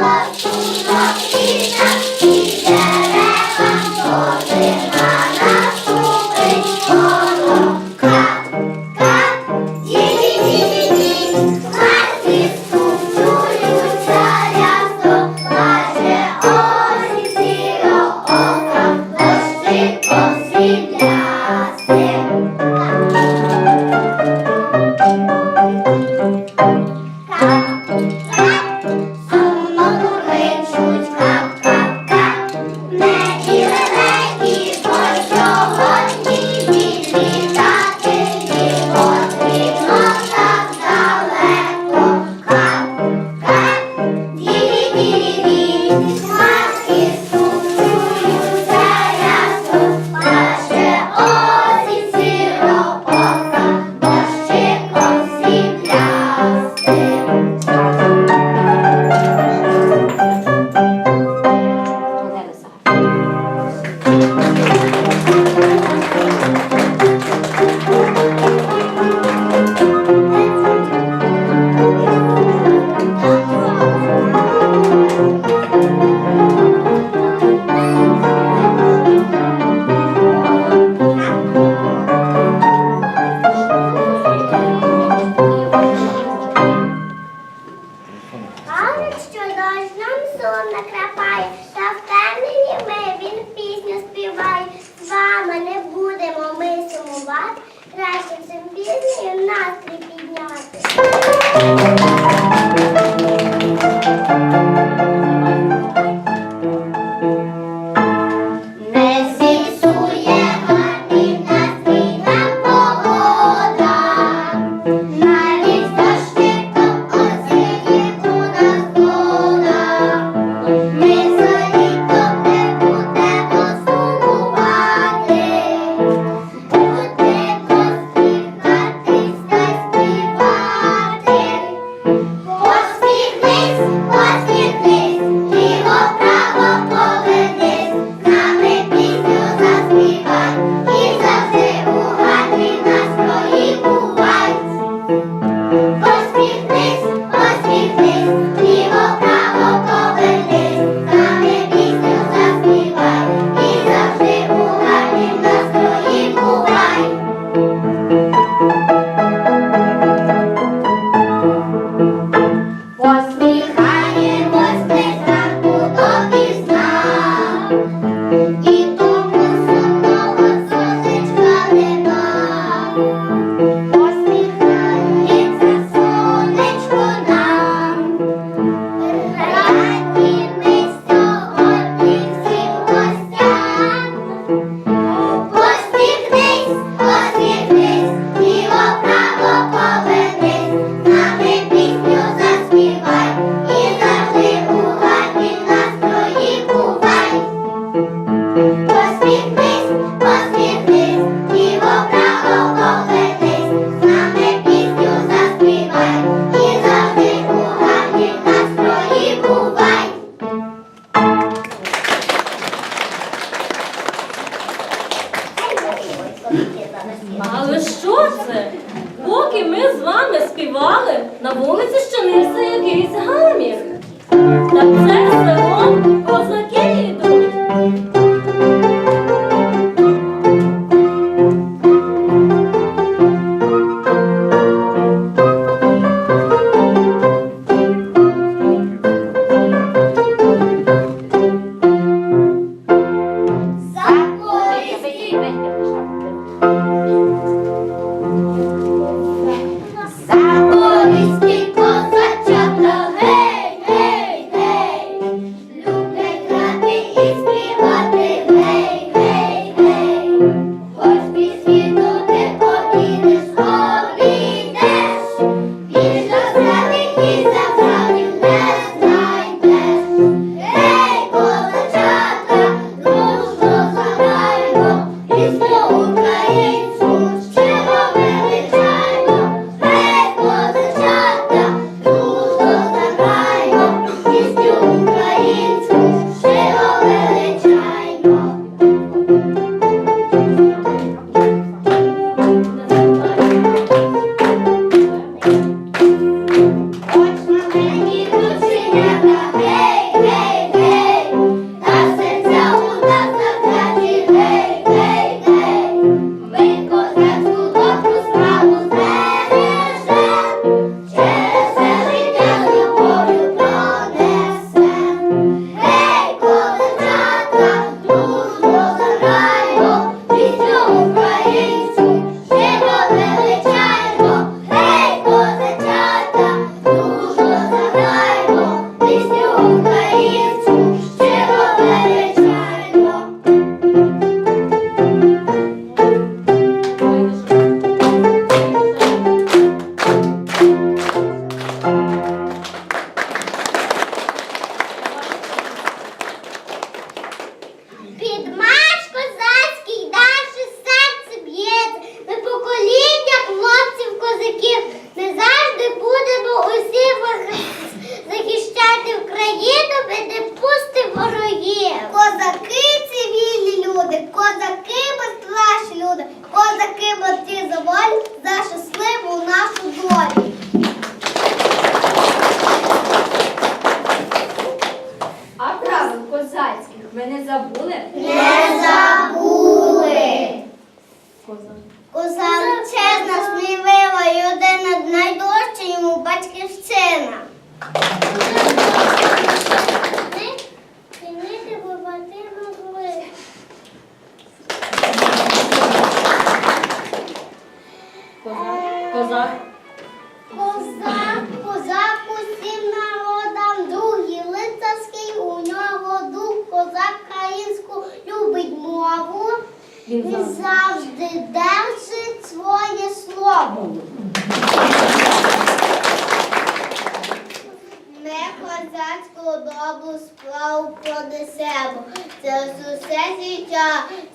Мама, дума, війна. Thank you. забули? Ні!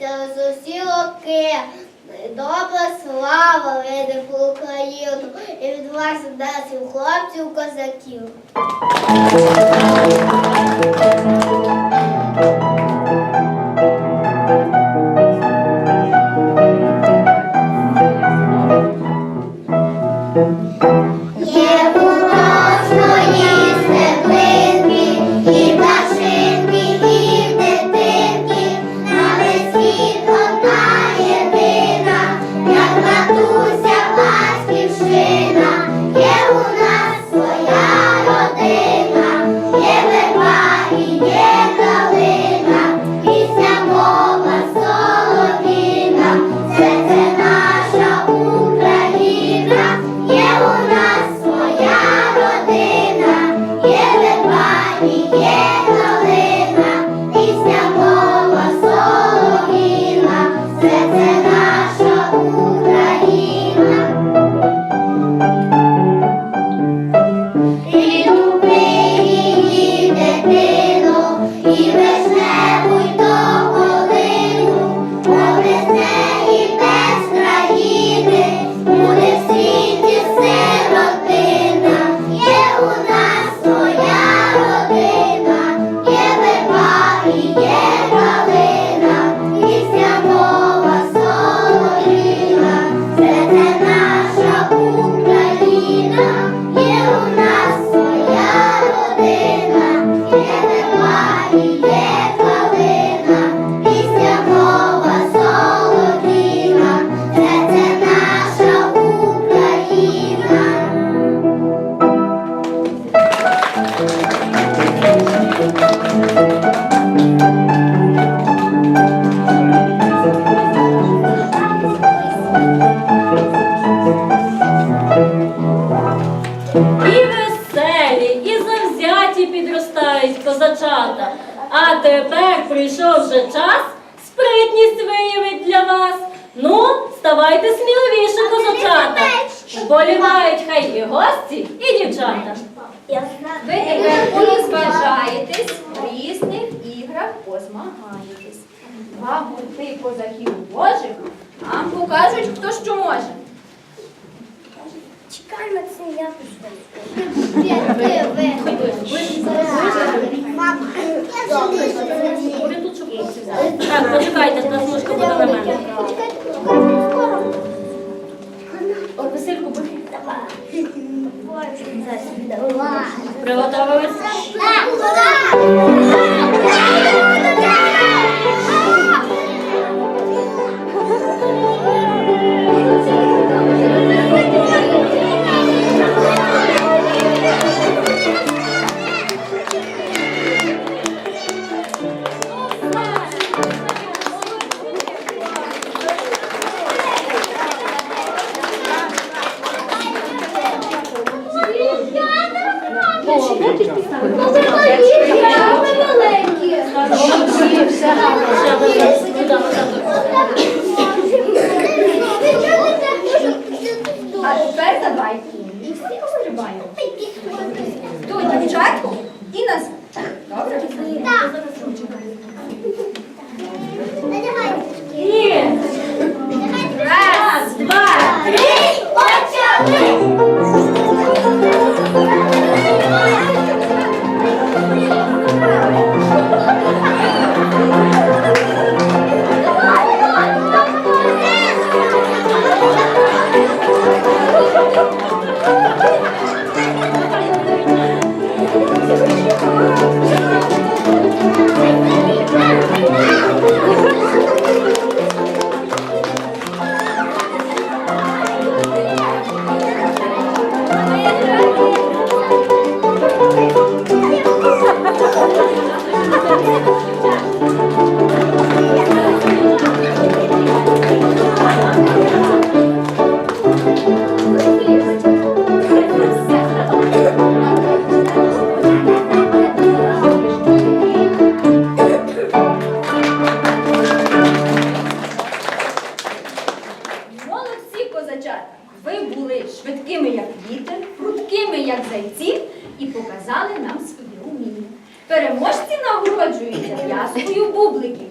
Це з усі роки. Добра слава вийде в Україну і від вас наших хлопців козаків. вірніше козачата. Вболівають хай і гості, і дівчата. Ви тепер розважаєтесь в різних іграх позмагаєтесь. Два гурти козаків божих нам покажуть, хто що може. Чекай на це, я пішла. Так, почекайте, на служку буде на мене. Васильку бухи. Приготовились? тепер давайте. дівчата, ви були швидкими, як вітер, прудкими, як зайці, і показали нам свої уміння. Переможці нагороджуються в'язкою бубликів.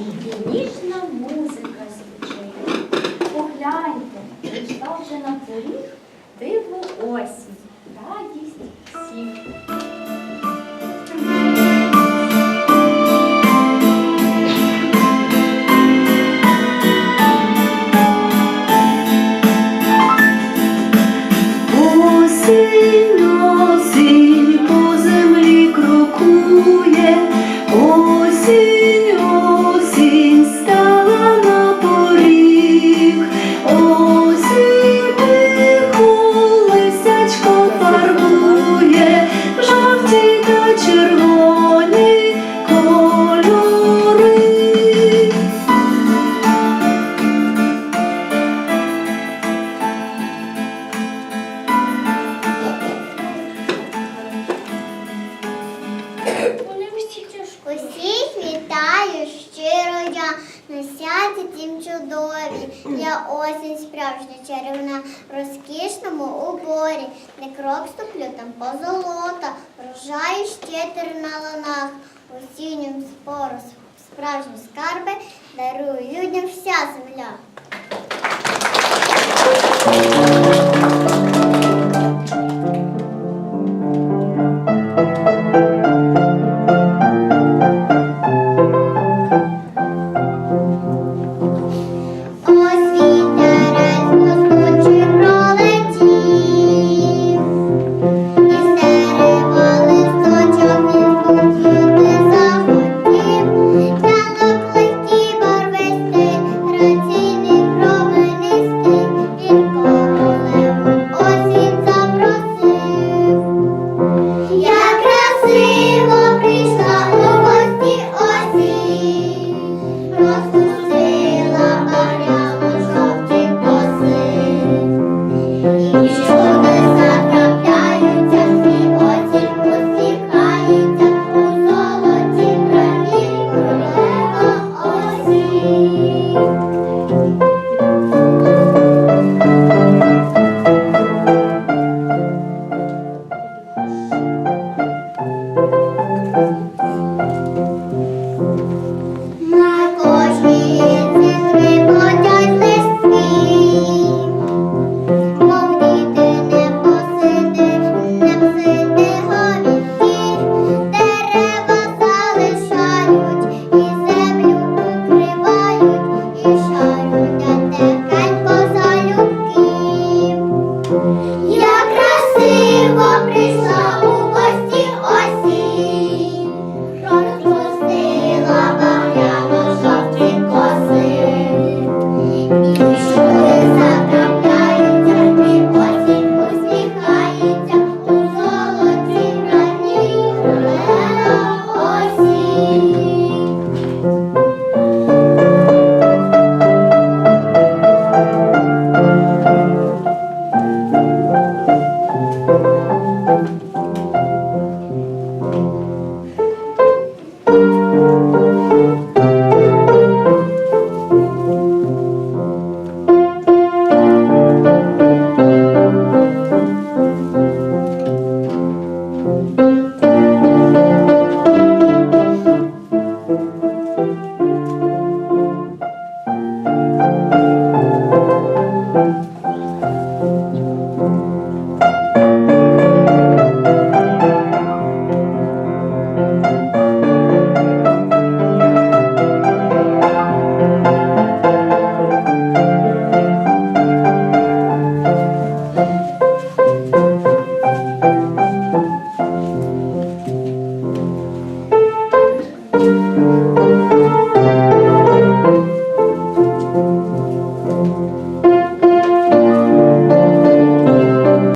і ніжна музика звучить. Погляньте, прийшла вже на поріг диву ось. скарби дарує людям вся земля.